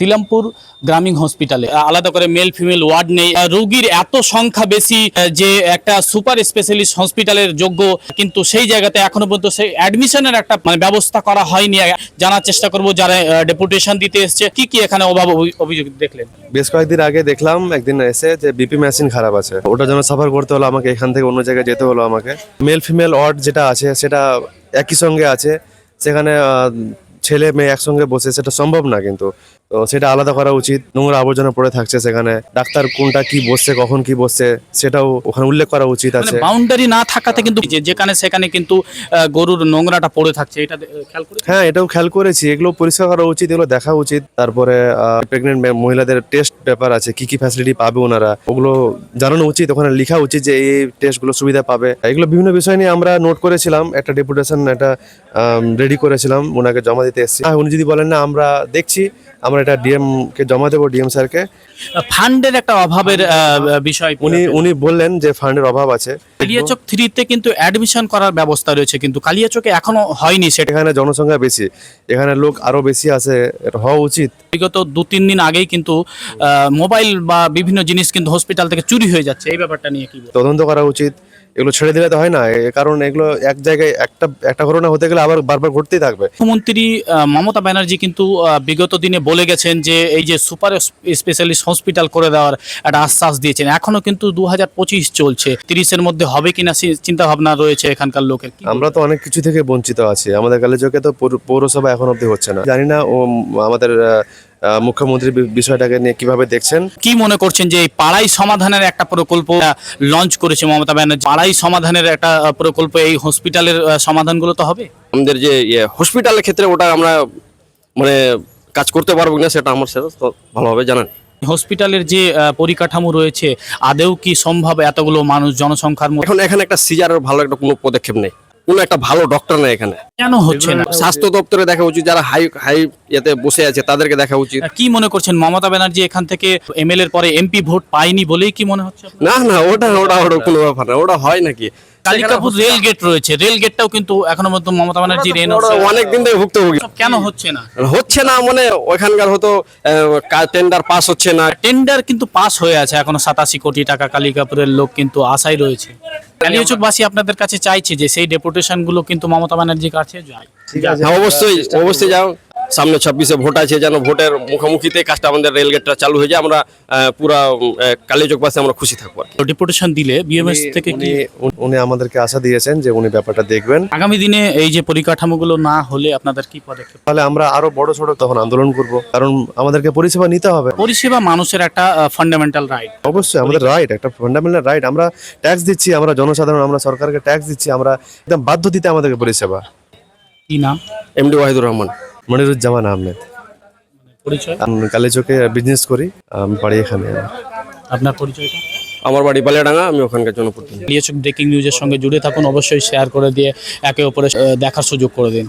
সিলামপুর গ্রামীণ হসপিটালে। আলাদা করে মেল ফিমেল ওয়ার্ড নেই। রোগীর এত সংখ্যা বেশি যে একটা সুপার স্পেশালিস্ট হসপিটালের যোগ্য, কিন্তু সেই জায়গাতে এখনও পর্যন্ত সেই অ্যাডমিশনের একটা মানে ব্যবস্থা করা হয়নি। জানার চেষ্টা করব যারা ডেপুটেশন দিতে এসছে। কি কি এখানে অভাব অভিযোগ দেখলেন? বেশ কয়েকদিন আগে দেখলাম, একদিন এসে যে বিপি মেশিন খারাপ আছে। ওটার জন্য সাফার করতে হলো আমাকে, এখান থেকে অন্য জায়গায় যেতে হলো আমাকে। মেল ফিমেল ওয়ার্ড যেটা আছে, সেটা একই সঙ্গে আছে। সেখানে ছেলে মেয়ে একসঙ্গে বসে সেটা সম্ভব না কিন্তু। তো সেটা আলাদা করা উচিত। নোংরা আবর্জনা পড়ে থাকছে সেখানে। ডাক্তার কোনটা কি বসছে কখন কি বসছে সেটাও ওখানে উল্লেখ করা উচিত মানে আছে। বাউন্ডারি না থাকাতে কিন্তু যেখানে সেখানে কিন্তু গরুর নোংরাটা পড়ে থাকছে। এটা খেয়াল করে হ্যাঁ এটাও খেয়াল করেছি। এগুলো পরিষ্কার করা উচিত এগুলো দেখা উচিত। তারপরে প্রেগনেন্ট মহিলাদের টেস্ট ব্যাপার আছে কি কি ফ্যাসিলিটি পাবে ওনারা ওগুলো জানানো উচিত ওখানে লেখা উচিত যে এই টেস্টগুলো সুবিধা পাবে। এগুলো বিভিন্ন বিষয় নিয়ে আমরা নোট করেছিলাম একটা ডেপুটেশন একটা রেডি করেছিলাম ওনাকে জমা দিতে এসেছি। হ্যাঁ, উনি যদি বলেন না আমরা দেখছি আমরা এটা ডিএম কে জমা দেবো ডিএম স্যারকে ফান্ডের একটা অভাবের বিষয়। উনি উনি বললেন যে ফান্ডের অভাব আছে। কালিয়াচক থ্রিতে কিন্তু অ্যাডমিশন করার ব্যবস্থা রয়েছে কিন্তু কালিয়াচকে এখনও হয়নি সেটা। এখানে জনসংখ্যা বেশি এখানে লোক আরও বেশি আছে এটা হওয়া উচিত। বিগত দু তিন দিন আগেই কিন্তু মোবাইল বা বিভিন্ন জিনিস কিন্তু হসপিটাল থেকে চুরি হয়ে যাচ্ছে এই ব্যাপারটা নিয়ে কি তদন্ত করা উচিত। এগুলো ছেড়ে দিলে তো হয় না। কারণ এগুলো এক জায়গায় একটা একটা ঘটনা হতে গেলে আবার বারবার ঘটতেই থাকবে। মুখ্যমন্ত্রী মমতা ব্যানার্জি কিন্তু বিগত দিনে বলে গেছেন যে এই যে সুপার স্পেশালিস্ট হসপিটাল করে দেওয়ার একটা আশ্বাস দিয়েছেন। এখনও কিন্তু দু হাজার পঁচিশ চলছে। তিরিশের মধ্যে হবে কিনা চিন্তা ভাবনা রয়েছে এখানকার লোকের। আমরা তো অনেক কিছু থেকে বঞ্চিত আছি। আমাদের কালেজকে তো পৌরসভা এখন অব্দি হচ্ছে না। জানি না ও আমাদের মুখ্যমন্ত্রী বি- বিষয়টাকে নিয়ে কীভাবে দেখছেন? কি মনে করছেন যে এই পাড়াই সমাধানের একটা প্রকল্প লঞ্চ করেছে মমতা ব্যানার্জি? পাড়াই সমাধানের একটা প্রকল্প এই হসপিটালের সমাধানগুলো তো হবে? আমাদের যে ইয়ে হসপিটালের ক্ষেত্রে ওটা আমরা মানে কাজ করতে পারব কিনা সেটা আমার সেটা তো ভালোভাবে জানেন হসপিটালের যে পরিকাঠামো রয়েছে আদেও কি সম্ভব এতগুলো মানুষ জনসংখ্যার মধ্যে? এখন এখানে একটা সিজারের ভালো একটা কোনো পদক্ষেপ নেই। কোনো একটা ভালো ডক্টর নেই এখানে। কেন হচ্ছে না? স্বাস্থ্য দপ্তরে দেখা উচিত যারা হাই হাই ইয়েতে বসে আছে তাদেরকে দেখা উচিত। কি মনে করছেন মমতা ব্যানার্জি এখান থেকে এমএলএ এর পরে এমপি ভোট পায়নি বলেই কি মনে হচ্ছে? না না ওটা ওটা ওটা কোনো ব্যাপার না ওটা হয় নাকি? কালিকাপুর রেল গেট রয়েছে রেল গেটটাও কিন্তু এখনও পর্যন্ত মমতা ব্যানার্জি রেন অনেক দিন থেকে ভুক্তভোগী। কেন হচ্ছে না? হচ্ছে না মানে ওখানকার হয়তো টেন্ডার পাস হচ্ছে না। টেন্ডার কিন্তু পাস হয়ে আছে এখনও সাতাশি কোটি টাকা কালিকাপুরের লোক কিন্তু আশায় রয়েছে। কালিয়াচকবাসী আপনাদের কাছে চাইছে যে সেই ডেপুটেশনগুলো কিন্তু মমতা ব্যানার্জির কাছে যায়। ঠিক আছে। হ্যাঁ অবশ্যই অবশ্যই যাও। সামনে ছাব্বিশে ভোট আছে যেন ভোটের মুখোমুখিতে কাজটা আমাদের রেলগেটটা চালু হয়ে যায়। আমরা পুরা কালীচক পাশে আমরা খুশি থাকব কি। দিলে বিএমএস থেকে কি উনি- উনি আমাদেরকে আশা দিয়েছেন যে উনি ব্যাপারটা দেখবেন। আগামী দিনে এই যে পরিকাঠামোগুলো না হলে আপনাদের কি পদক্ষেপ? তাহলে আমরা আরও বড় ছোট তখন আন্দোলন করব কারণ আমাদেরকে পরিষেবা নিতে হবে। পরিষেবা মানুষের একটা ফান্ডামেন্টাল রাইট অবশ্যই আমাদের রাইট একটা ফান্ডামেন্টাল রাইট আমরা ট্যাক্স দিচ্ছি আমরা জনসাধারণ আমরা সরকারকে ট্যাক্স দিচ্ছি আমরা একদম বাধ্য দিতে আমাদেরকে পরিষেবা। কি নাম? এমডি ওয়াহিদুর রহমান। মনিরুজ্জামান আহমেদ। পরিচয়? আমি কালীচকে বিজনেস করি আমি বাড়ি এখানে। আপনার পরিচয়টা? আমার বাড়ি পালিয়াডাঙ্গা আমি ওখানকার জনপ্রতিনিধি। নিউজ ব্রেকিং নিউজের সঙ্গে জুড়ে থাকুন অবশ্যই শেয়ার করে দিয়ে একে অপরে দেখার সুযোগ করে দিন।